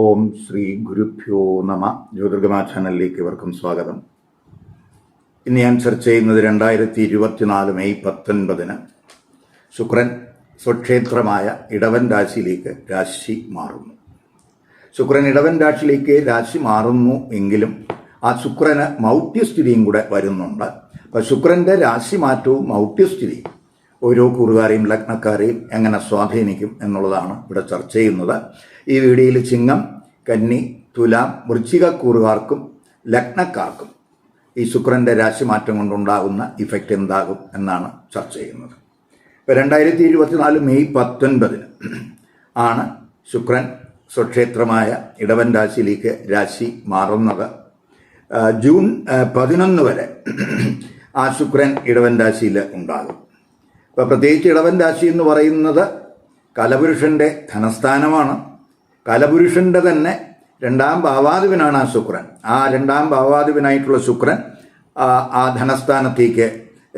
ഓം ശ്രീ ഗുരുഭ്യോ നമ. ജ്യോതിർഗമ ചാനലിലേക്ക് ഇവർക്കും സ്വാഗതം. ഇന്ന് ഞാൻ ചർച്ച ചെയ്യുന്നത് രണ്ടായിരത്തി ഇരുപത്തിനാല് മെയ് പത്തൊൻപതിന് ശുക്രൻ സ്വക്ഷേത്രമായ ഇടവൻ രാശിയിലേക്ക് രാശി മാറുന്നു. ശുക്രൻ ഇടവൻ രാശിയിലേക്ക് രാശി മാറുന്നു എങ്കിലും ആ ശുക്രന് മൗഢ്യസ്ഥിതിയും കൂടെ വരുന്നുണ്ട്. അപ്പം ശുക്രന്റെ രാശി മാറ്റവും മൗഢ്യസ്ഥിതിയും ഓരോ കൂറുകാരെയും ലഗ്നക്കാരെയും എങ്ങനെ സ്വാധീനിക്കും എന്നുള്ളതാണ് ഇവിടെ ചർച്ച ചെയ്യുന്നത്. ഈ വീഡിയോയിൽ ചിങ്ങം കന്നി തുലാം വൃശ്ചികക്കൂറുകാർക്കും ലഗ്നക്കാർക്കും ഈ ശുക്രന്റെ രാശിമാറ്റം കൊണ്ടുണ്ടാകുന്ന ഇഫക്റ്റ് എന്താകും എന്നാണ് ചർച്ച ചെയ്യുന്നത്. ഇപ്പോൾ രണ്ടായിരത്തി ഇരുപത്തിനാല് മെയ് പത്തൊൻപതിന് ആണ് ശുക്രൻ സ്വക്ഷേത്രമായ ഇടവൻ രാശിയിലേക്ക് രാശി മാറുന്നത്. ജൂൺ പതിനൊന്ന് വരെ ആ ശുക്രൻ ഇടവൻ രാശിയിൽ ഉണ്ടാകും. ഇപ്പം പ്രത്യേകിച്ച് ഇടവൻ രാശി എന്ന് പറയുന്നത് കലപുരുഷന്റെ ധനസ്ഥാനമാണ്. കലപുരുഷന്റെ തന്നെ രണ്ടാം ഭാവാധിപനാണ് ആ ശുക്രൻ. ആ രണ്ടാം ഭാവാധിപനായിട്ടുള്ള ശുക്രൻ ആ ധനസ്ഥാനത്തേക്ക്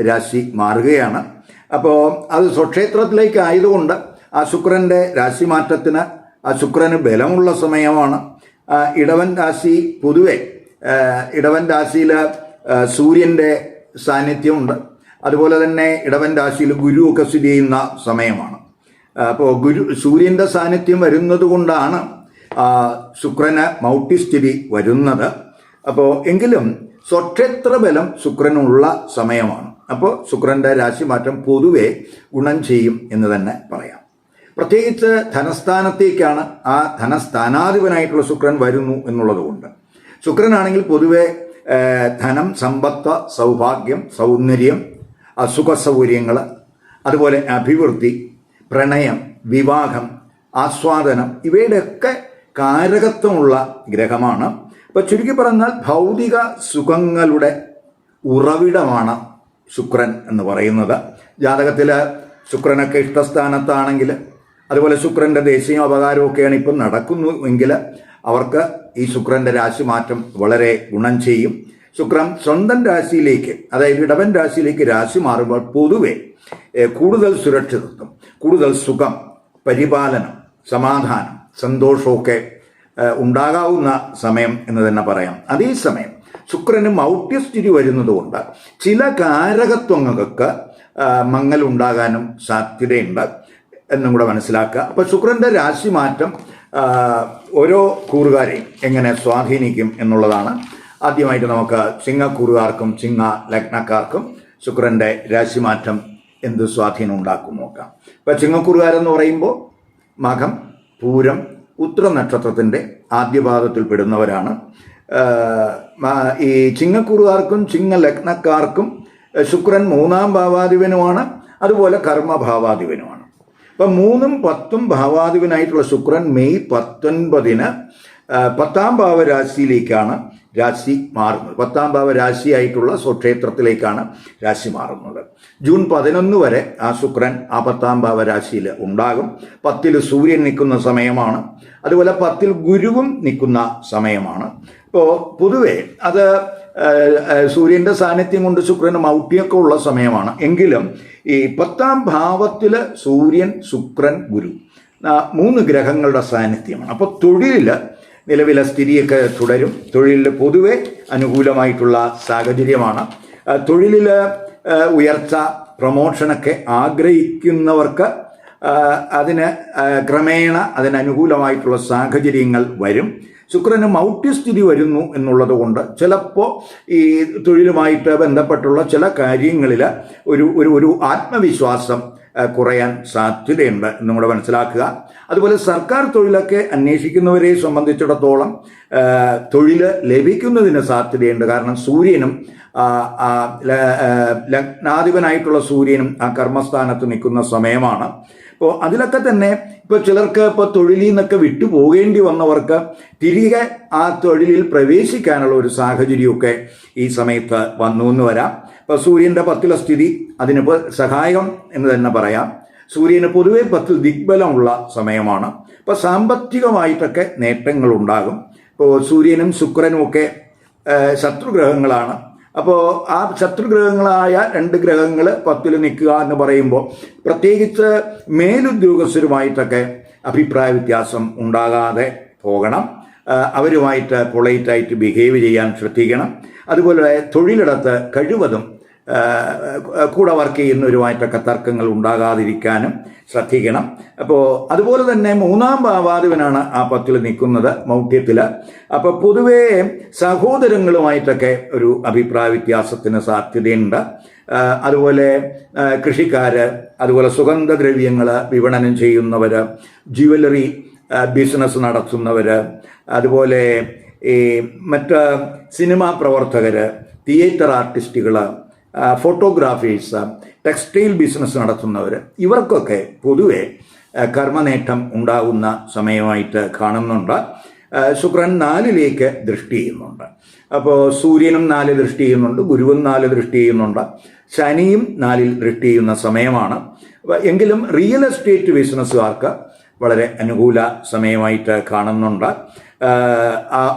രാശി മാറുകയാണ്. അപ്പോൾ അത് സ്വക്ഷേത്രത്തിലേക്ക് ആയതുകൊണ്ട് ആ ശുക്രന്റെ രാശി മാറ്റത്തിന് ആ ശുക്രന് ബലമുള്ള സമയമാണ്. ഇടവൻ രാശി പൊതുവെ ഇടവൻ രാശിയിൽ സൂര്യന്റെ സാന്നിധ്യമുണ്ട്. അതുപോലെ തന്നെ ഇടവൻ രാശിയിൽ ഗുരുവൊക്കെ സ്ഥിതി ചെയ്യുന്ന സമയമാണ്. അപ്പോൾ ഗുരു സൂര്യന്റെ സാന്നിധ്യം വരുന്നത് കൊണ്ടാണ് ശുക്രന് മൗട്ടിസ്ഥിതി വരുന്നത്. അപ്പോൾ എങ്കിലും സ്വക്ഷേത്ര ബലം ശുക്രനുള്ള സമയമാണ്. അപ്പോൾ ശുക്രന്റെ രാശിമാറ്റം പൊതുവെ ഗുണം ചെയ്യും എന്ന് തന്നെ പറയാം. പ്രത്യേകിച്ച് ധനസ്ഥാനത്തേക്കാണ് ആ ധനസ്ഥാനാധിപനായിട്ടുള്ള ശുക്രൻ വരുന്നു എന്നുള്ളത് കൊണ്ട് ശുക്രനാണെങ്കിൽ പൊതുവെ ധനം സമ്പത്ത് സൗഭാഗ്യം സൗന്ദര്യം അസുഖ സൗകര്യങ്ങൾ അതുപോലെ അഭിവൃദ്ധി പ്രണയം വിവാഹം ആസ്വാദനം ഇവയുടെയൊക്കെ കാരകത്വമുള്ള ഗ്രഹമാണ്. ഇപ്പൊ ചുരുക്കി പറഞ്ഞാൽ ഭൗതിക സുഖങ്ങളുടെ ഉറവിടമാണ് ശുക്രൻ എന്ന് പറയുന്നത്. ജാതകത്തിൽ ശുക്രനൊക്കെ ഇഷ്ടസ്ഥാനത്താണെങ്കിൽ അതുപോലെ ശുക്രന്റെ ദേശീയ അപകാരമൊക്കെയാണ് ഇപ്പം നടക്കുന്നു എങ്കിൽ അവർക്ക് ഈ ശുക്രന്റെ രാശി മാറ്റം വളരെ ഗുണം ചെയ്യും. ശുക്രൻ സ്വന്തം രാശിയിലേക്ക് അതായത് ഇടവൻ രാശിയിലേക്ക് രാശി മാറുമ്പോൾ പൊതുവെ കൂടുതൽ സുരക്ഷിതത്വം കൂടുതൽ സുഖം പരിപാലനം സമാധാനം സന്തോഷമൊക്കെ ഉണ്ടാകാവുന്ന സമയം എന്ന് തന്നെ പറയാം. അതേസമയം ശുക്രന് മൗഢ്യസ്ഥിതി വരുന്നതുകൊണ്ട് ചില കാരകത്വങ്ങൾക്ക് മങ്ങൽ ഉണ്ടാകാനും സാധ്യതയുണ്ട് എന്നും കൂടെ മനസ്സിലാക്കുക. അപ്പോൾ ശുക്രന്റെ രാശി മാറ്റം ഓരോ കൂറുകാരെയും എങ്ങനെ സ്വാധീനിക്കും എന്നുള്ളതാണ് ആദ്യമായിട്ട് നമുക്ക് ചിങ്ങക്കൂറുകാർക്കും ചിങ്ങ ലഗ്നക്കാർക്കും ശുക്രന്റെ രാശിമാറ്റം എന്ത് സ്വാധീനം ഉണ്ടാക്കും നോക്കാം. ഇപ്പം ചിങ്ങക്കുറുകാരെന്ന് പറയുമ്പോൾ മകം പൂരം ഉത്ര നക്ഷത്രത്തിന്റെ ആദ്യപാദത്തിൽ പെടുന്നവരാണ് ഈ ചിങ്ങക്കുറുകാർക്കും ചിങ്ങ ലഗ്നക്കാർക്കും ശുക്രൻ മൂന്നാം ഭാവാധിപനുമാണ് അതുപോലെ കർമ്മഭാവാധിപനുമാണ്. അപ്പം മൂന്നും പത്തും ഭാവാധിപനായിട്ടുള്ള ശുക്രൻ മെയ് പത്തൊൻപതിന് പത്താം ഭാവരാശിയിലേക്കാണ് രാശി മാറുന്നത്. പത്താം ഭാവ രാശിയായിട്ടുള്ള സ്വക്ഷേത്രത്തിലേക്കാണ് രാശി മാറുന്നത്. ജൂൺ പതിനൊന്ന് വരെ ആ ശുക്രൻ ആ പത്താം ഭാവ രാശിയിൽ ഉണ്ടാകും. പത്തിൽ സൂര്യൻ നിൽക്കുന്ന സമയമാണ്. അതുപോലെ പത്തിൽ ഗുരുവും നിൽക്കുന്ന സമയമാണ്. ഇപ്പോൾ പൊതുവെ അത് സൂര്യന്റെ സാന്നിധ്യം കൊണ്ട് ശുക്രന് മൗട്ടിയൊക്കെ ഉള്ള സമയമാണ്. എങ്കിലും ഈ പത്താം ഭാവത്തിൽ സൂര്യൻ ശുക്രൻ ഗുരു മൂന്ന് ഗ്രഹങ്ങളുടെ സാന്നിധ്യമാണ്. അപ്പോൾ തൊഴിലിൽ നിലവിലെ സ്ഥിതിയൊക്കെ തുടരും. തൊഴിലിൽ പൊതുവെ അനുകൂലമായിട്ടുള്ള സാഹചര്യമാണ്. തൊഴിലിൽ ഉയർച്ച പ്രമോഷനൊക്കെ ആഗ്രഹിക്കുന്നവർക്ക് അതിന് ക്രമേണ അതിനനുകൂലമായിട്ടുള്ള സാഹചര്യങ്ങൾ വരും. ശുക്രന് മൗഢ്യസ്ഥിതി വരുന്നു എന്നുള്ളത് കൊണ്ട് ചിലപ്പോൾ ഈ തൊഴിലുമായിട്ട് ബന്ധപ്പെട്ടുള്ള ചില കാര്യങ്ങളിൽ ഒരു ഒരു ആത്മവിശ്വാസം കുറയാൻ സാധ്യതയുണ്ട് എന്നും കൂടെ മനസ്സിലാക്കുക. അതുപോലെ സർക്കാർ തൊഴിലൊക്കെ അന്വേഷിക്കുന്നവരെ സംബന്ധിച്ചിടത്തോളം തൊഴിൽ ലഭിക്കുന്നതിന് സാധ്യതയുണ്ട്. കാരണം സൂര്യനും ലഗ്നാധിപനായിട്ടുള്ള സൂര്യനും ആ കർമ്മസ്ഥാനത്ത് നിൽക്കുന്ന സമയമാണ്. ഇപ്പോൾ അതിലൊക്കെ തന്നെ ഇപ്പോൾ ചിലർക്ക് ഇപ്പോൾ തൊഴിലിൽ നിന്നൊക്കെ വിട്ടുപോകേണ്ടി വന്നവർക്ക് തിരികെ ആ തൊഴിലിൽ പ്രവേശിക്കാനുള്ള ഒരു സാഹചര്യമൊക്കെ ഈ സമയത്ത് വന്നു എന്ന് വരാം. ഇപ്പോൾ സൂര്യന്റെ പത്തിലെ സ്ഥിതി അതിനിപ്പോൾ സഹായം എന്ന് തന്നെ പറയാം. സൂര്യന് പൊതുവെ പത്തിൽ ദിഗ്ബലമുള്ള സമയമാണ്. ഇപ്പോൾ സാമ്പത്തികമായിട്ടൊക്കെ നേട്ടങ്ങൾ ഉണ്ടാകും ഇപ്പോൾ സൂര്യനും ശുക്രനും ഒക്കെ ശത്രുഗ്രഹങ്ങളാണ്. അപ്പോൾ ആ ശത്രുഗ്രഹങ്ങളായ രണ്ട് ഗ്രഹങ്ങൾ പത്തിൽ നിൽക്കുക എന്ന് പറയുമ്പോൾ പ്രത്യേകിച്ച് മേലുദ്യോഗസ്ഥരുമായിട്ടൊക്കെ അഭിപ്രായ വ്യത്യാസം ഉണ്ടാകാതെ പോകണം. അവരുമായിട്ട് പൊളൈറ്റായിട്ട് ബിഹേവ് ചെയ്യാൻ ശ്രദ്ധിക്കണം. അതുപോലെ തൊഴിലിടത്ത് കഴിവതും കൂടെ വർക്ക് ചെയ്യുന്നവരുമായിട്ടൊക്കെ തർക്കങ്ങൾ ഉണ്ടാകാതിരിക്കാനും ശ്രദ്ധിക്കണം. അപ്പോൾ അതുപോലെ തന്നെ മൂന്നാം ഭാവാധിപനാണ് ആ പത്തിൽ നിൽക്കുന്നത് മൗഢ്യത്തിൽ അപ്പോൾ പൊതുവേ സഹോദരങ്ങളുമായിട്ടൊക്കെ ഒരു അഭിപ്രായ വ്യത്യാസത്തിന് സാധ്യതയുണ്ട്. അതുപോലെ കൃഷിക്കാർ അതുപോലെ സുഗന്ധദ്രവ്യങ്ങൾ വിപണനം ചെയ്യുന്നവർ ജുവലറി ബിസിനസ് നടത്തുന്നവർ അതുപോലെ ഈ മറ്റ് സിനിമാ പ്രവർത്തകർ തിയേറ്റർ ആർട്ടിസ്റ്റുകൾ ഫോട്ടോഗ്രാഫേഴ്സ് ടെക്സ്റ്റൈൽ ബിസിനസ് നടത്തുന്നവർ ഇവർക്കൊക്കെ പൊതുവെ കർമ്മനേട്ടം ഉണ്ടാകുന്ന സമയമായിട്ട് കാണുന്നുണ്ട്. ശുക്രൻ നാലിലേക്ക് ദൃഷ്ടി ചെയ്യുന്നുണ്ട്. അപ്പോൾ സൂര്യനും നാല് ദൃഷ്ടി ചെയ്യുന്നുണ്ട് ഗുരുവും നാല് ദൃഷ്ടി ചെയ്യുന്നുണ്ട് ശനിയും നാലിൽ ദൃഷ്ടി ചെയ്യുന്ന സമയമാണ്. എങ്കിലും റിയൽ എസ്റ്റേറ്റ് ബിസിനസ്സുകാർക്ക് വളരെ അനുകൂല സമയമായിട്ട് കാണുന്നുണ്ട്.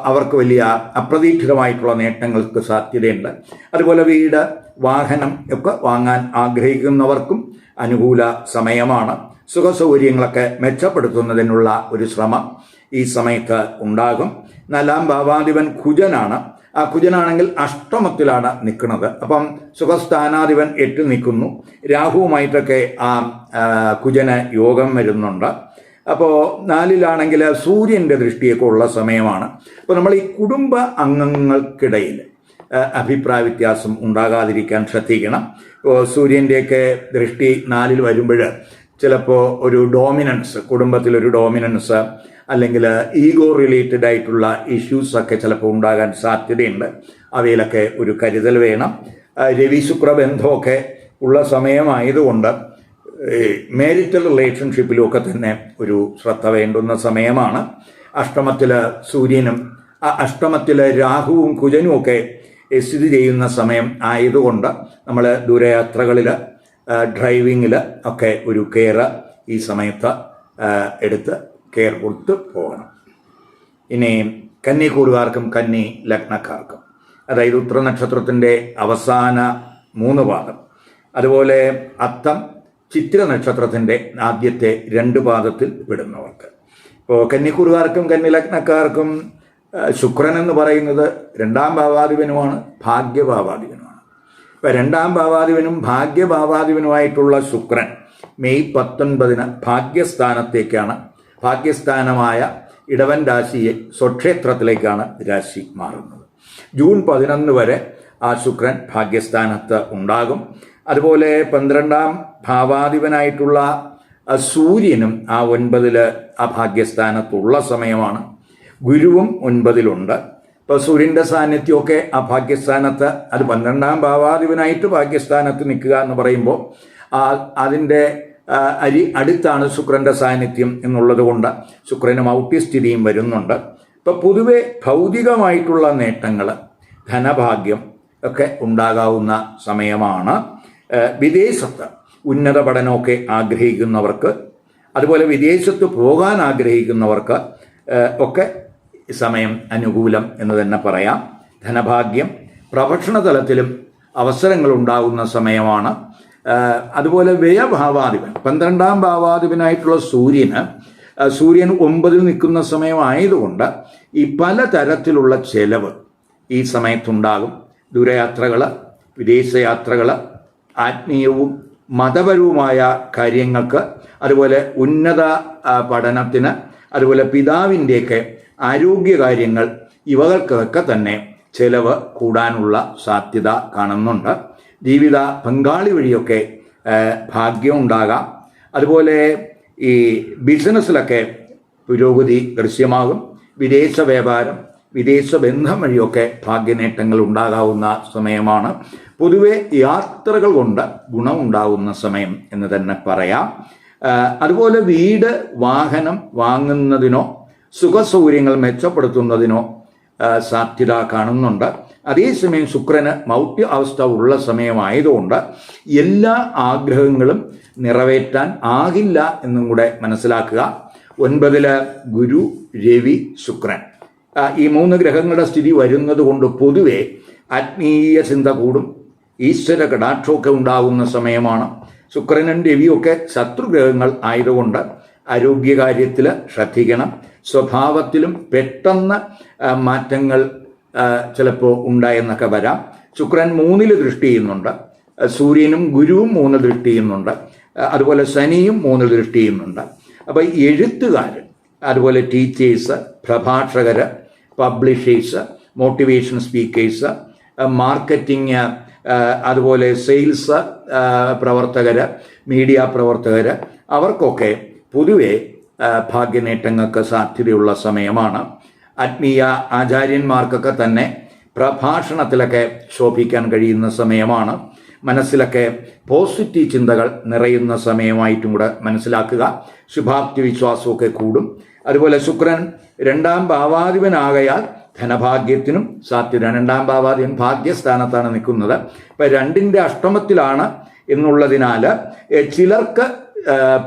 അവർക്ക് വലിയ അപ്രതീക്ഷിതമായിട്ടുള്ള നേട്ടങ്ങൾക്ക് സാധ്യതയുണ്ട്. അതുപോലെ വീട് വാഹനം ഒക്കെ വാങ്ങാൻ ആഗ്രഹിക്കുന്നവർക്കും അനുകൂല സമയമാണ്. സുഖസൗകര്യങ്ങളൊക്കെ മെച്ചപ്പെടുത്തുന്നതിനുള്ള ഒരു ശ്രമം ഈ സമയത്ത് ഉണ്ടാകും. നാലാം ഭാവാധിപൻ കുജനാണ്. ആ കുജനാണെങ്കിൽ അഷ്ടമത്തിലാണ് നിൽക്കുന്നത്. അപ്പം സുഖസ്ഥാനാധിപൻ എട്ട് നിൽക്കുന്നു. രാഹുവുമായിട്ടൊക്കെ ആ കുജന് യോഗം വരുന്നുണ്ട്. അപ്പോൾ നാലിലാണെങ്കിൽ സൂര്യന്റെ ദൃഷ്ടിയൊക്കെ ഉള്ള സമയമാണ്. അപ്പോൾ നമ്മൾ ഈ കുടുംബ അംഗങ്ങൾക്കിടയിൽ അഭിപ്രായ വ്യത്യാസം ഉണ്ടാകാതിരിക്കാൻ ശ്രദ്ധിക്കണം. സൂര്യന്റെയൊക്കെ ദൃഷ്ടി നാലിൽ വരുമ്പോൾ ചിലപ്പോൾ ഒരു ഡോമിനൻസ് കുടുംബത്തിലൊരു ഡോമിനൻസ് അല്ലെങ്കിൽ ഈഗോ റിലേറ്റഡ് ആയിട്ടുള്ള ഇഷ്യൂസൊക്കെ ചിലപ്പോൾ ഉണ്ടാകാൻ സാധ്യതയുണ്ട്. അവയിലൊക്കെ ഒരു കരുതൽ വേണം. രവി ശുക്ര ബന്ധമൊക്കെ ഉള്ള സമയമായതുകൊണ്ട് മേരിറ്റൽ റിലേഷൻഷിപ്പിലുമൊക്കെ തന്നെ ഒരു ശ്രദ്ധ വേണ്ടുന്ന സമയമാണ്. അഷ്ടമത്തിൽ സൂര്യനും അഷ്ടമത്തിൽ രാഹുവും കുജനും ഒക്കെ സ്ഥിതി ചെയ്യുന്ന സമയം ആയതുകൊണ്ട് നമ്മൾ ദൂരയാത്രകളിൽ ഡ്രൈവിങ്ങിൽ ഒക്കെ ഒരു കെയർ ഈ സമയത്ത് എടുത്ത് കെയർ കൊടുത്ത് പോകണം. ഇനി കന്നിക്കൂറുകാർക്കും കന്നി ലഗ്നക്കാർക്കും. അതായത് ഉത്തരനക്ഷത്രത്തിന്റെ അവസാന മൂന്ന് പാദം അതുപോലെ അത്തം ചിത്ര നക്ഷത്രത്തിന്റെ ആദ്യത്തെ രണ്ട് പാദത്തിൽ വിടുന്നവർക്ക്. ഇപ്പോൾ കന്നിക്കുറുകാർക്കും കന്നി ലഗ്നക്കാർക്കും ശുക്രൻ എന്ന് പറയുന്നത് രണ്ടാം ഭാവാധിപനുമാണ് ഭാഗ്യഭാവാധിപനുമാണ്. ഇപ്പം രണ്ടാം ഭാവാധിപനും ഭാഗ്യഭാവാധിപനുമായിട്ടുള്ള ശുക്രൻ മെയ് പത്തൊൻപതിന് ഭാഗ്യസ്ഥാനത്തേക്കാണ്. ഭാഗ്യസ്ഥാനമായ ഇടവൻ രാശിയെ സ്വക്ഷേത്രത്തിലേക്കാണ് രാശി മാറുന്നത്. ജൂൺ പതിനൊന്ന് വരെ ആ ശുക്രൻ ഭാഗ്യസ്ഥാനത്ത് ഉണ്ടാകും. അതുപോലെ പന്ത്രണ്ടാം ഭാവാധിപനായിട്ടുള്ള സൂര്യനും ആ ഒൻപതിൽ ആ ഭാഗ്യസ്ഥാനത്തുള്ള സമയമാണ്. ഗുരുവും ഒൻപതിലുണ്ട്. ഇപ്പോൾ സൂര്യന്റെ സാന്നിധ്യമൊക്കെ ആ ഭാഗ്യസ്ഥാനത്ത് അത് പന്ത്രണ്ടാം ഭാവാധിപനായിട്ട് ഭാഗ്യസ്ഥാനത്ത് നിൽക്കുക എന്ന് പറയുമ്പോൾ അതിന്റെ അരി അടുത്താണ് ശുക്രന്റെ സാന്നിധ്യം എന്നുള്ളത് കൊണ്ട് ശുക്രനും ഔട്ട്യസ്ഥിതിയും വരുന്നുണ്ട്. ഇപ്പോൾ പൊതുവെ ഭൗതികമായിട്ടുള്ള നേട്ടങ്ങൾ ധനഭാഗ്യം ഒക്കെ ഉണ്ടാകാവുന്ന സമയമാണ്. വിദേശത്ത് ഉന്നത പഠനമൊക്കെ ആഗ്രഹിക്കുന്നവർക്ക് അതുപോലെ വിദേശത്ത് പോകാൻ ആഗ്രഹിക്കുന്നവർക്ക് ഒക്കെ സമയം അനുകൂലം എന്ന് തന്നെ പറയാം. ധനഭാഗ്യം പ്രൊഫഷണൽ തലത്തിലും അവസരങ്ങൾ ഉണ്ടാകുന്ന സമയമാണ്. അതുപോലെ വ്യയഭാവാധിപൻ പന്ത്രണ്ടാം ഭാവാധിപനായിട്ടുള്ള സൂര്യന് സൂര്യൻ ഒമ്പതിൽ നിൽക്കുന്ന സമയമായതുകൊണ്ട് ഈ പല തരത്തിലുള്ള ചെലവ് ഈ സമയത്തുണ്ടാകും. ദൂരയാത്രകൾ വിദേശയാത്രകൾ ആത്മീയവും മതപരവുമായ കാര്യങ്ങൾക്ക് അതുപോലെ ഉന്നത പഠനത്തിന് അതുപോലെ പിതാവിന്റെയൊക്കെ ആരോഗ്യകാര്യങ്ങൾ ഇവകൾക്കൊക്കെ തന്നെ ചെലവ് കൂടാനുള്ള സാധ്യത കാണുന്നുണ്ട്. ജീവിത പങ്കാളി വഴിയൊക്കെ ഭാഗ്യം ഉണ്ടാകാം. അതുപോലെ ഈ ബിസിനസ്സിലൊക്കെ പുരോഗതി ദൃശ്യമാകും. വിദേശ വ്യാപാരം വിദേശ ബന്ധം വഴിയൊക്കെ ഭാഗ്യനേട്ടങ്ങൾ ഉണ്ടാകാവുന്ന സമയമാണ്. പൊതുവെ യാത്രകൾ കൊണ്ട് ഗുണമുണ്ടാകുന്ന സമയം എന്ന് തന്നെ പറയാം. അതുപോലെ വീട് വാഹനം വാങ്ങുന്നതിനോ സുഖസൗകര്യങ്ങൾ മെച്ചപ്പെടുത്തുന്നതിനോ സാധ്യത കാണുന്നുണ്ട്. അതേസമയം ശുക്രന് മൗട്ട്യ അവസ്ഥ ഉള്ള സമയമായതുകൊണ്ട് എല്ലാ ആഗ്രഹങ്ങളും നിറവേറ്റാൻ ആകില്ല എന്നും കൂടെ മനസ്സിലാക്കുക. ഒൻപതിൽ ഗുരു രവി ശുക്രൻ. ഈ മൂന്ന് ഗ്രഹങ്ങളുടെ സ്ഥിതി വരുന്നത് കൊണ്ട് പൊതുവെ ആത്മീയ ചിന്ത കൂടും. ഈശ്വര കടാക്ഷമൊക്കെ ഉണ്ടാകുന്ന സമയമാണ്. ശുക്രനും രവിയൊക്കെ ശത്രുഗ്രഹങ്ങൾ ആയതുകൊണ്ട് ആരോഗ്യകാര്യത്തിൽ ശ്രദ്ധിക്കണം. സ്വഭാവത്തിലും പെട്ടെന്ന് മാറ്റങ്ങൾ ചിലപ്പോൾ ഉണ്ടായെന്നൊക്കെ വരാം. ശുക്രൻ മൂന്നിൽ ദൃഷ്ടി ചെയ്യുന്നുണ്ട്. സൂര്യനും ഗുരുവും മൂന്ന് ദൃഷ്ടി ചെയ്യുന്നുണ്ട്. അതുപോലെ ശനിയും മൂന്ന് ദൃഷ്ടി ചെയ്യുന്നുണ്ട്. അപ്പോൾ എഴുത്തുകാർ അതുപോലെ ടീച്ചേഴ്സ് പ്രഭാഷകർ പബ്ലിഷേഴ്സ് മോട്ടിവേഷൻ സ്പീക്കേഴ്സ് മാർക്കറ്റിംഗ് അതുപോലെ സെയിൽസ് പ്രവർത്തകർ മീഡിയ പ്രവർത്തകർ അവർക്കൊക്കെ പൊതുവെ ഭാഗ്യനേട്ടങ്ങൾക്ക് സാധ്യതയുള്ള സമയമാണ്. ആത്മീയ ആചാര്യന്മാർക്കൊക്കെ തന്നെ പ്രഭാഷണത്തിലൊക്കെ ശോഭിക്കാൻ കഴിയുന്ന സമയമാണ്. മനസ്സിലൊക്കെ പോസിറ്റീവ് ചിന്തകൾ നിറയുന്ന സമയമായിട്ടും കൂടെ മനസ്സിലാക്കുക. ശുഭാപ്തി വിശ്വാസമൊക്കെ കൂടും. അതുപോലെ ശുക്രൻ രണ്ടാം ഭാവാധിപനാകയാൽ ധനഭാഗ്യത്തിനും സാധ്യത. രണ്ടാം ഭാവാധിപൻ ഭാഗ്യസ്ഥാനത്താണ് നിൽക്കുന്നത്. ഇപ്പം രണ്ടിന്റെ അഷ്ടമത്തിലാണ് എന്നുള്ളതിനാൽ ചിലർക്ക്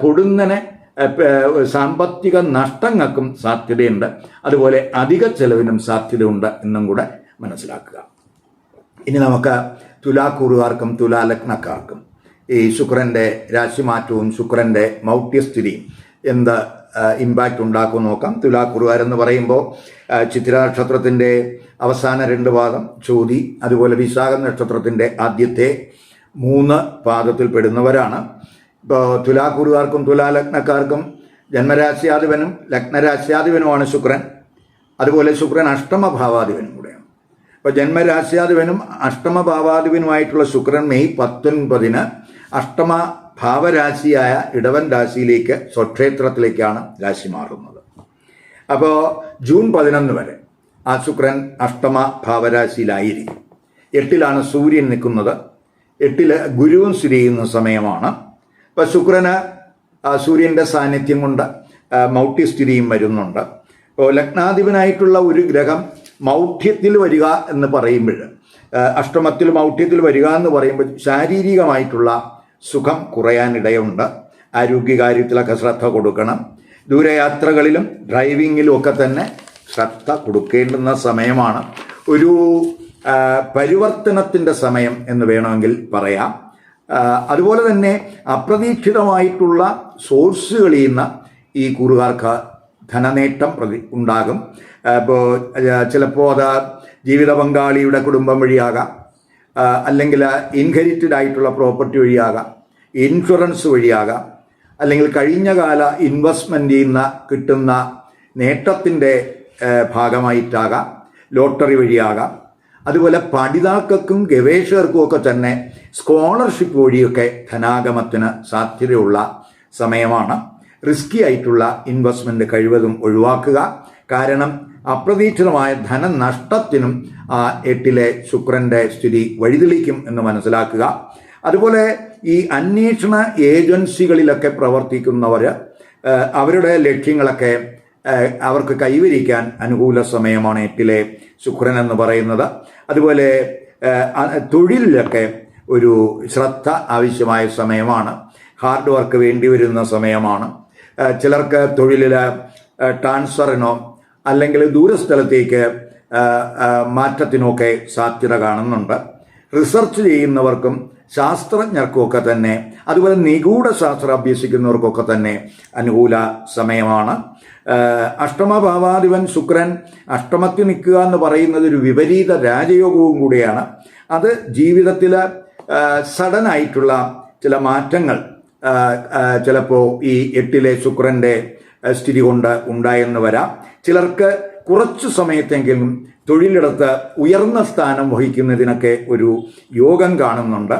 പൊടുന്നനെ സാമ്പത്തിക നഷ്ടങ്ങൾക്കും സാധ്യതയുണ്ട്. അതുപോലെ അധിക ചെലവിനും സാധ്യതയുണ്ട് എന്നും കൂടെ മനസ്സിലാക്കുക. ഇനി നമുക്ക് തുലാക്കൂറുകാർക്കും തുലാലഗ്നക്കാർക്കും ഈ ശുക്രന്റെ രാശിമാറ്റവും ശുക്രന്റെ മൗഢ്യസ്ഥിതിയും എന്ത് ഇമ്പാക്റ്റ് ഉണ്ടാക്കും നോക്കാം. തുലാക്കുറുകാരെന്ന് പറയുമ്പോൾ ചിത്ര നക്ഷത്രത്തിന്റെ അവസാന രണ്ട് പാദം ചോതി അതുപോലെ വിശാഖ നക്ഷത്രത്തിന്റെ ആദ്യത്തെ മൂന്ന് പാദത്തിൽ പെടുന്നവരാണ്. ഇപ്പോൾ തുലാക്കുറുകാർക്കും തുലാലഗ്നക്കാർക്കും ജന്മരാശ്യാധിപനും ലഗ്നരാശ്യാധിപനുമാണ് ശുക്രൻ. അതുപോലെ ശുക്രൻ അഷ്ടമഭാവാധിപനും കൂടെയാണ്. അപ്പോൾ ജന്മരാശ്യാധിപനും അഷ്ടമഭാവാധിപനുമായിട്ടുള്ള ശുക്രൻ മെയ് പത്തൊൻപതിന് അഷ്ടമ ഭാവരാശിയായ ഇടവൻ രാശിയിലേക്ക് സ്വക്ഷേത്രത്തിലേക്കാണ് രാശി മാറുന്നത്. അപ്പോൾ ജൂൺ പതിനൊന്ന് വരെ ആ ശുക്രൻ അഷ്ടമ ഭാവരാശിയിലായിരിക്കും. എട്ടിലാണ് സൂര്യൻ നിൽക്കുന്നത്. എട്ടിൽ ഗുരുവും സ്ഥിതി ചെയ്യുന്ന സമയമാണ്. അപ്പോൾ ശുക്രന് സൂര്യന്റെ സാന്നിധ്യം കൊണ്ട് മൗഢ്യ സ്ഥിതിയും വരുന്നുണ്ട്. അപ്പോൾ ലഗ്നാധിപനായിട്ടുള്ള ഒരു ഗ്രഹം മൗഢ്യത്തിൽ വരിക എന്ന് പറയുമ്പോൾ അഷ്ടമത്തിൽ മൗഢ്യത്തിൽ വരിക എന്ന് പറയുമ്പോൾ ശാരീരികമായിട്ടുള്ള സുഖം കുറയാനിടയുണ്ട്. ആരോഗ്യകാര്യത്തിലൊക്കെ ശ്രദ്ധ കൊടുക്കണം. ദൂരയാത്രകളിലും ഡ്രൈവിങ്ങിലും ഒക്കെ തന്നെ ശ്രദ്ധ കൊടുക്കേണ്ടുന്ന സമയമാണ്. ഒരു പരിവർത്തനത്തിന്റെ സമയം എന്ന് വേണമെങ്കിൽ പറയാം. അതുപോലെ തന്നെ അപ്രതീക്ഷിതമായിട്ടുള്ള സോഴ്സുകളിൽ നിന്ന് ഈ കൂറുകാർക്ക് ധനനേട്ടം പ്രതി ഉണ്ടാകും. ഇപ്പോൾ ചിലപ്പോൾ അത് ജീവിത പങ്കാളിയുടെ കുടുംബം വഴിയാകാം. അല്ലെങ്കിൽ ഇൻഹെരിറ്റഡ് ആയിട്ടുള്ള പ്രോപ്പർട്ടി വഴിയാകാം ഇൻഷുറൻസ് വഴിയാകാം അല്ലെങ്കിൽ കഴിഞ്ഞ കാല ഇൻവെസ്റ്റ്മെന്റിൽ നിന്ന് കിട്ടുന്ന നേട്ടത്തിന്റെ ഭാഗമായിട്ടാകാം ലോട്ടറി വഴിയാകാം. അതുപോലെ പഠിതാക്കൾക്കും ഗവേഷകർക്കും ഒക്കെ തന്നെ സ്കോളർഷിപ്പ് വഴിയൊക്കെ ധനാഗമത്തിന് സാധ്യതയുള്ള സമയമാണ്. റിസ്കി ആയിട്ടുള്ള ഇൻവെസ്റ്റ്മെന്റ് കഴിവതും ഒഴിവാക്കുക. കാരണം അപ്രതീക്ഷിതമായ ധനനഷ്ടത്തിനും എട്ടിലെ ശുക്രന്റെ സ്ഥിതി വഴിതെളിക്കും എന്ന് മനസ്സിലാക്കുക. അതുപോലെ ഈ അന്വേഷണ ഏജൻസികളിലൊക്കെ പ്രവർത്തിക്കുന്നവർ അവരുടെ ലക്ഷ്യങ്ങളൊക്കെ അവർക്ക് കൈവരിക്കാൻ അനുകൂല സമയമാണ് എട്ടിലെ ശുക്രൻ എന്ന് പറയുന്നത്. അതുപോലെ തൊഴിലിലൊക്കെ ഒരു ശ്രദ്ധ ആവശ്യമായ സമയമാണ്. ഹാർഡ് വർക്ക് വേണ്ടി വരുന്ന സമയമാണ്. ചിലർക്ക് തൊഴിലിൽ ട്രാൻസ്ഫറിനോ അല്ലെങ്കിൽ ദൂരസ്ഥലത്തേക്ക് മാറ്റത്തിനൊക്കെ സാധ്യത കാണുന്നുണ്ട്. റിസർച്ച് ചെയ്യുന്നവർക്കും ശാസ്ത്രജ്ഞർക്കുമൊക്കെ തന്നെ അതുപോലെ നിഗൂഢ ശാസ്ത്രം അഭ്യസിക്കുന്നവർക്കൊക്കെ തന്നെ അനുകൂല സമയമാണ്. അഷ്ടമഭാവാധിപൻ ശുക്രൻ അഷ്ടമത്തിൽ നിൽക്കുക എന്ന് പറയുന്നത് ഒരു വിപരീത രാജയോഗവും കൂടിയാണ്. അത് ജീവിതത്തിൽ സഡനായിട്ടുള്ള ചില മാറ്റങ്ങൾ ചിലപ്പോൾ ഈ എട്ടിലെ ശുക്രന്റെ സ്ഥിതി കൊണ്ട് ഉണ്ടായെന്ന് വരാം. ചിലർക്ക് കുറച്ചു സമയത്തെങ്കിലും തൊഴിലിടത്ത് ഉയർന്ന സ്ഥാനം വഹിക്കുന്നതിനൊക്കെ ഒരു യോഗം കാണുന്നുണ്ട്.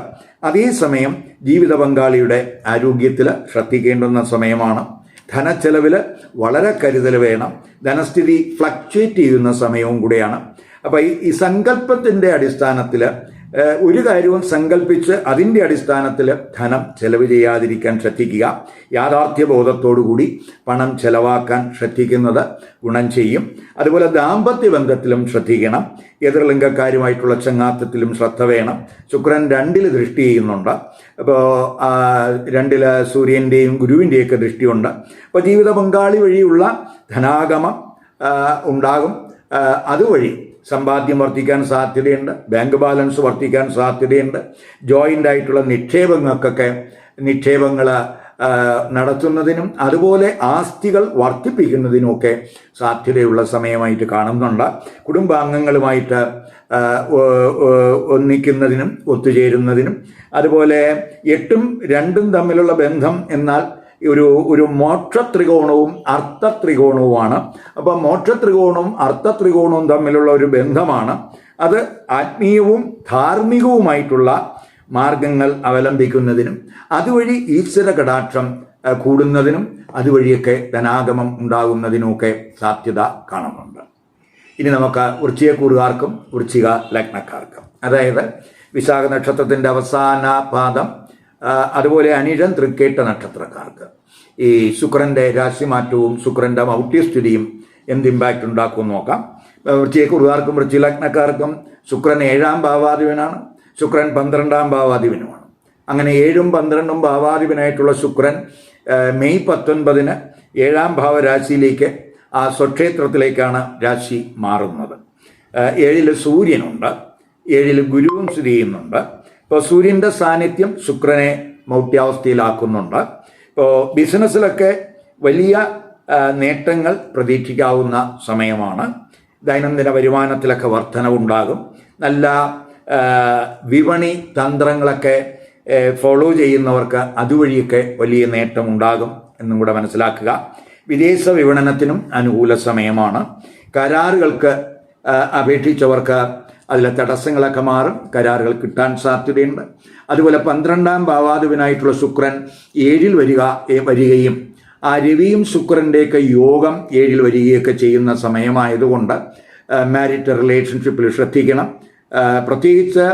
അതേസമയം ജീവിത പങ്കാളിയുടെ ആരോഗ്യത്തിൽ ശ്രദ്ധിക്കേണ്ടുന്ന സമയമാണ്. ധനച്ചെലവിൽ വളരെ കരുതൽ വേണം. ധനസ്ഥിതി ഫ്ലക്ച്വേറ്റ് ചെയ്യുന്ന സമയവും കൂടെയാണ്. അപ്പോൾ ഈ സങ്കല്പത്തിന്റെ അടിസ്ഥാനത്തിൽ ഒരു കാര്യവും സങ്കല്പിച്ച് അതിന്റെ അടിസ്ഥാനത്തിൽ ധനം ചെലവ് ചെയ്യാതിരിക്കാൻ ശ്രദ്ധിക്കുക. യാഥാർത്ഥ്യ ബോധത്തോടുകൂടി പണം ചെലവാക്കാൻ ശ്രദ്ധിക്കുന്നത് ഗുണം ചെയ്യും. അതുപോലെ ദാമ്പത്യ ബന്ധത്തിലും ശ്രദ്ധിക്കണം. എതിർലിംഗക്കാരുമായിട്ടുള്ള ചങ്ങാത്തത്തിലും ശ്രദ്ധ വേണം. ശുക്രൻ രണ്ടിൽ ദൃഷ്ടി ചെയ്യുന്നുണ്ട്. അപ്പോൾ രണ്ടിൽ സൂര്യന്റെയും ഗുരുവിന്റെയൊക്കെ ദൃഷ്ടിയുണ്ട്. അപ്പോൾ ജീവിത പങ്കാളി വഴിയുള്ള ധനാഗമം ഉണ്ടാകും. അതുവഴി സമ്പാദ്യം വർദ്ധിക്കാൻ സാധ്യതയുണ്ട് ബാങ്ക് ബാലൻസ് വർദ്ധിക്കാൻ സാധ്യതയുണ്ട് ജോയിന്റ് ആയിട്ടുള്ള നിക്ഷേപങ്ങൾക്കൊക്കെ നിക്ഷേപങ്ങൾ നടത്തുന്നതിനും അതുപോലെ ആസ്തികൾ വർദ്ധിപ്പിക്കുന്നതിനുമൊക്കെ സാധ്യതയുള്ള സമയമായിട്ട് കാണുന്നുണ്ട്. കുടുംബാംഗങ്ങളുമായിട്ട് ഒന്നിക്കുന്നതിനും ഒത്തുചേരുന്നതിനും അതുപോലെ എട്ടും രണ്ടും തമ്മിലുള്ള ബന്ധം എന്നാൽ ഒരു ഒരു മോക്ഷ ത്രികോണവും അർത്ഥ ത്രികോണവുമാണ് അപ്പോൾ മോക്ഷ ത്രികോണവും അർത്ഥ ത്രികോണവും തമ്മിലുള്ള ഒരു ബന്ധമാണ്. അത് ആത്മീയവും ധാർമ്മികവുമായിട്ടുള്ള മാർഗങ്ങൾ അവലംബിക്കുന്നതിനും അതുവഴി ഈശ്വര കടാക്ഷം കൂടുന്നതിനും അതുവഴിയൊക്കെ ധനാഗമം ഉണ്ടാകുന്നതിനുമൊക്കെ സാധ്യത കാണുന്നുണ്ട്. ഇനി നമുക്ക് വൃശ്ചികക്കൂറുകാർക്കും വൃശ്ചിക ലഗ്നക്കാർക്കും. അതായത് വിശാഖ നക്ഷത്രത്തിന്റെ അവസാന പാദം അതുപോലെ അനിഴം തൃക്കേട്ട നക്ഷത്രക്കാർക്ക്. ഈ ശുക്രന്റെ രാശിമാറ്റവും ശുക്രന്റെ മൗട്യസ്ഥിതിയും എന്ത് ഇമ്പാക്റ്റ് ഉണ്ടാക്കും നോക്കാം. വൃശ്ചികക്കൂറുകാർക്കും വൃശ്ചിക ലഗ്നക്കാർക്കും ശുക്രൻ ഏഴാം ഭാവാധിപനാണ്. ശുക്രൻ പന്ത്രണ്ടാം ഭാവാധിപനുമാണ്. അങ്ങനെ ഏഴും പന്ത്രണ്ടും ഭാവാധിപനായിട്ടുള്ള ശുക്രൻ മെയ് പത്തൊൻപതിന് ഏഴാം ഭാവരാശിയിലേക്ക് ആ സ്വക്ഷേത്രത്തിലേക്കാണ് രാശി മാറുന്നത്. ഏഴിൽ സൂര്യനുണ്ട്. ഏഴിൽ ഗുരുവും സ്ഥിതി ചെയ്യുന്നുണ്ട്. ഇപ്പോൾ സൂര്യന്റെ സാന്നിധ്യം ശുക്രനെ മൗഢ്യാവസ്ഥയിലാക്കുന്നുണ്ട്. ഇപ്പോൾ ബിസിനസ്സിലൊക്കെ വലിയ നേട്ടങ്ങൾ പ്രതീക്ഷിക്കാവുന്ന സമയമാണ്. ദൈനംദിന വരുമാനത്തിലൊക്കെ വർധനവുണ്ടാകും. നല്ല വിപണി തന്ത്രങ്ങളൊക്കെ ഫോളോ ചെയ്യുന്നവർക്ക് അതുവഴിയൊക്കെ വലിയ നേട്ടമുണ്ടാകും എന്നും കൂടെ മനസ്സിലാക്കുക. വിദേശ വിപണനത്തിനും അനുകൂല സമയമാണ്. കരാറുകൾക്ക് അപേക്ഷിച്ചവർക്ക് അതിലെ തടസ്സങ്ങളൊക്കെ മാറും കരാറുകൾ കിട്ടാൻ സാധ്യതയുണ്ട്. അതുപോലെ പന്ത്രണ്ടാം ഭാവാതുവിനായിട്ടുള്ള ശുക്രൻ ഏഴിൽ വരിക വരികയും ആ രവിയും ശുക്രന്റെയൊക്കെ യോഗം ഏഴിൽ വരികയൊക്കെ ചെയ്യുന്ന സമയമായതുകൊണ്ട് മാരിറ്റ് റിലേഷൻഷിപ്പിൽ ശ്രദ്ധിക്കണം. പ്രത്യേകിച്ച്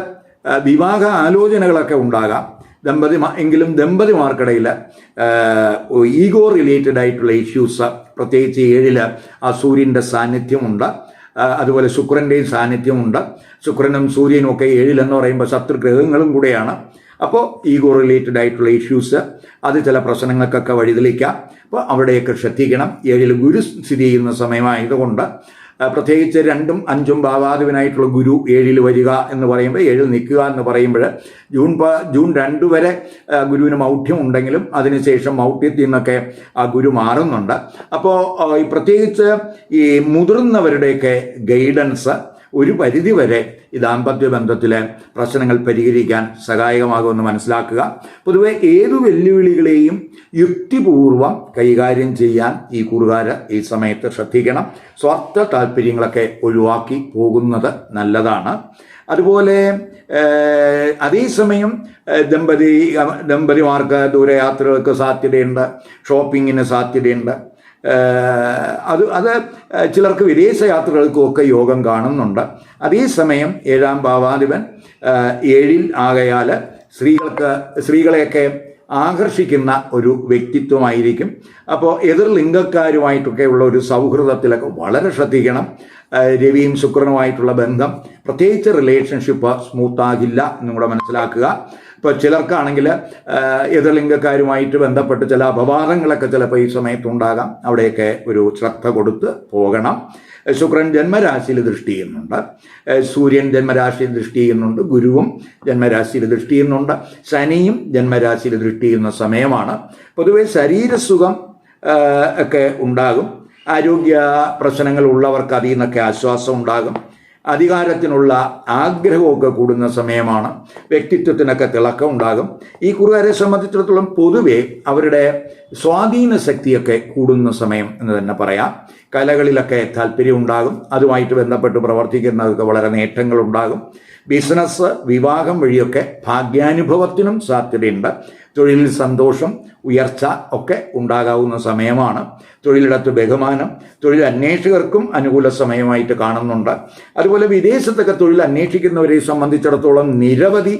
വിവാഹ ആലോചനകളൊക്കെ ഉണ്ടാകാം. ദമ്പതി എങ്കിലും ദമ്പതിമാർക്കിടയിൽ ഈഗോ റിലേറ്റഡ് ആയിട്ടുള്ള ഇഷ്യൂസ് പ്രത്യേകിച്ച് ഏഴിൽ ആ സൂര്യന്റെ സാന്നിധ്യമുണ്ട്. അതുപോലെ ശുക്രന്റെയും സാന്നിധ്യമുണ്ട് ശുക്രനും സൂര്യനും ഒക്കെ ഏഴിലെന്ന് പറയുമ്പോൾ ശത്രുഗ്രഹങ്ങളും കൂടെയാണ്. അപ്പോൾ ഈഗോ റിലേറ്റഡ് ആയിട്ടുള്ള ഇഷ്യൂസ് അത് ചില പ്രശ്നങ്ങൾക്കൊക്കെ വഴിതെളിക്കാം. അപ്പോൾ അവിടെയൊക്കെ ശ്രദ്ധിക്കണം. ഏഴിൽ ഗുരു സ്ഥിതി ചെയ്യുന്ന സമയമായതുകൊണ്ട് പ്രത്യേകിച്ച് രണ്ടും അഞ്ചും ഭാവാധിപനായിട്ടുള്ള ഗുരു ഏഴിൽ വരിക എന്ന് പറയുമ്പോൾ ഏഴിൽ നിൽക്കുക എന്ന് പറയുമ്പോൾ ജൂൺ ജൂൺ രണ്ട് വരെ ഗുരുവിന് മൗഢ്യം ഉണ്ടെങ്കിലും അതിനുശേഷം മൗഢ്യത്തിൽ നിന്നൊക്കെ ആ ഗുരു മാറുന്നുണ്ട്. അപ്പോൾ പ്രത്യേകിച്ച് ഈ മുതിർന്നവരുടെയൊക്കെ ഗൈഡൻസ് ഒരു പരിധിവരെ ഈ ദാമ്പത്യ ബന്ധത്തിലെ പ്രശ്നങ്ങൾ പരിഹരിക്കാൻ സഹായകമാകുമെന്ന് മനസ്സിലാക്കുക. പൊതുവെ ഏതു വെല്ലുവിളികളെയും യുക്തിപൂർവം കൈകാര്യം ചെയ്യാൻ ഈ കുറുകാര് ഈ സമയത്ത് ശ്രദ്ധിക്കണം. സ്വാർത്ഥ താല്പര്യങ്ങളൊക്കെ ഒഴിവാക്കി പോകുന്നത് നല്ലതാണ്. അതുപോലെ അതേസമയം ദമ്പതി ദമ്പതിമാർക്ക് ദൂരയാത്രകൾക്ക് സാധ്യതയുണ്ട് ഷോപ്പിങ്ങിന് സാധ്യതയുണ്ട്. അത് അത് ചിലർക്ക് വിദേശ യാത്രകൾക്കുമൊക്കെ യോഗം കാണുന്നുണ്ട്. അതേസമയം ഏഴാം ഭാവാധിപൻ ഏഴിൽ ആകയാൽ സ്ത്രീകൾക്ക് സ്ത്രീകളെയൊക്കെ ആകർഷിക്കുന്ന ഒരു വ്യക്തിത്വമായിരിക്കും. അപ്പോൾ എതിർ ലിംഗക്കാരുമായിട്ടൊക്കെയുള്ള ഒരു സൗഹൃദത്തിലൊക്കെ വളരെ ശ്രദ്ധിക്കണം. രവിയും ശുക്രനുമായിട്ടുള്ള ബന്ധം പ്രത്യേകിച്ച് റിലേഷൻഷിപ്പ് സ്മൂത്താകില്ല എന്നും കൂടെ മനസ്സിലാക്കുക. ഇപ്പോൾ ചിലർക്കാണെങ്കിൽ എതിർലിംഗക്കാരുമായിട്ട് ബന്ധപ്പെട്ട് ചില അപവാദങ്ങളൊക്കെ ചിലപ്പോൾ ഈ സമയത്തുണ്ടാകാം. അവിടെയൊക്കെ ഒരു ശ്രദ്ധ കൊടുത്ത് പോകണം. ശുക്രൻ ജന്മരാശിയിൽ ദൃഷ്ടി ചെയ്യുന്നുണ്ട്. സൂര്യൻ ജന്മരാശിയിൽ ദൃഷ്ടി ചെയ്യുന്നുണ്ട്. ഗുരുവും ജന്മരാശിയിൽ ദൃഷ്ടി ചെയ്യുന്നുണ്ട്. ശനിയും ജന്മരാശിയിൽ ദൃഷ്ടി ചെയ്യുന്ന സമയമാണ്. പൊതുവെ ശരീരസുഖം ഒക്കെ ഉണ്ടാകും. ആരോഗ്യ പ്രശ്നങ്ങൾ ഉള്ളവർക്ക് അതിൽ നിന്നൊക്കെ ആശ്വാസം ഉണ്ടാകും. അധികാരത്തിനുള്ള ആഗ്രഹമൊക്കെ കൂടുന്ന സമയമാണ്. വ്യക്തിത്വത്തിനൊക്കെ തിളക്കം ഉണ്ടാകും ഈ കുറുകാരെ സംബന്ധിച്ചിടത്തോളം പൊതുവെ അവരുടെ സ്വാധീന ശക്തിയൊക്കെ കൂടുന്ന സമയം എന്ന് തന്നെ പറയാം. കലകളിലൊക്കെ താല്പര്യം ഉണ്ടാകും അതുമായിട്ട് ബന്ധപ്പെട്ട് പ്രവർത്തിക്കുന്നതൊക്കെ വളരെ നേട്ടങ്ങളുണ്ടാകും. ബിസിനസ് വിവാഹം വഴിയൊക്കെ ഭാഗ്യാനുഭവത്തിനും സാധ്യതയുണ്ട്. തൊഴിലിൽ സന്തോഷം ഉയർച്ച ഒക്കെ ഉണ്ടാകാവുന്ന സമയമാണ്. തൊഴിലിടത്ത് ബഹുമാനം തൊഴിൽ അന്വേഷകർക്കും അനുകൂല സമയമായിട്ട് കാണുന്നുണ്ട്. അതുപോലെ വിദേശത്തൊക്കെ തൊഴിൽ അന്വേഷിക്കുന്നവരെ സംബന്ധിച്ചിടത്തോളം നിരവധി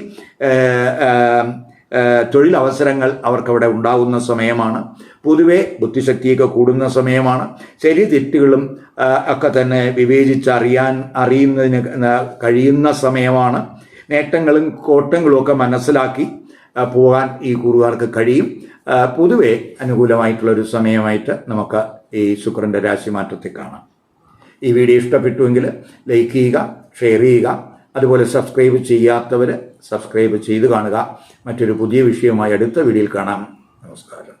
തൊഴിലവസരങ്ങൾ അവർക്കവിടെ ഉണ്ടാകുന്ന സമയമാണ്. പൊതുവെ ബുദ്ധിശക്തിയൊക്കെ കൂടുന്ന സമയമാണ്. ശരി തെറ്റുകളും ഒക്കെ തന്നെ വിവേചിച്ചറിയാൻ അറിയുന്നതിന് കഴിയുന്ന സമയമാണ്. നേട്ടങ്ങളും കോട്ടങ്ങളും ഒക്കെ മനസ്സിലാക്കി പോകാൻ ഈ കൂറുകാർക്ക് കഴിയും. പൊതുവെ അനുകൂലമായിട്ടുള്ള ഒരു സമയമായിട്ട് നമുക്ക് ഈ ശുക്രന്റെ രാശിമാറ്റത്തെ കാണാം. ഈ വീഡിയോ ഇഷ്ടപ്പെട്ടുവെങ്കിൽ ലൈക്ക് ചെയ്യുക ഷെയർ ചെയ്യുക അതുപോലെ സബ്സ്ക്രൈബ് ചെയ്യാത്തവർ സബ്സ്ക്രൈബ് ചെയ്ത് കാണുക. മറ്റൊരു പുതിയ വിഷയവുമായി അടുത്ത വീഡിയോയിൽ കാണാം. നമസ്കാരം.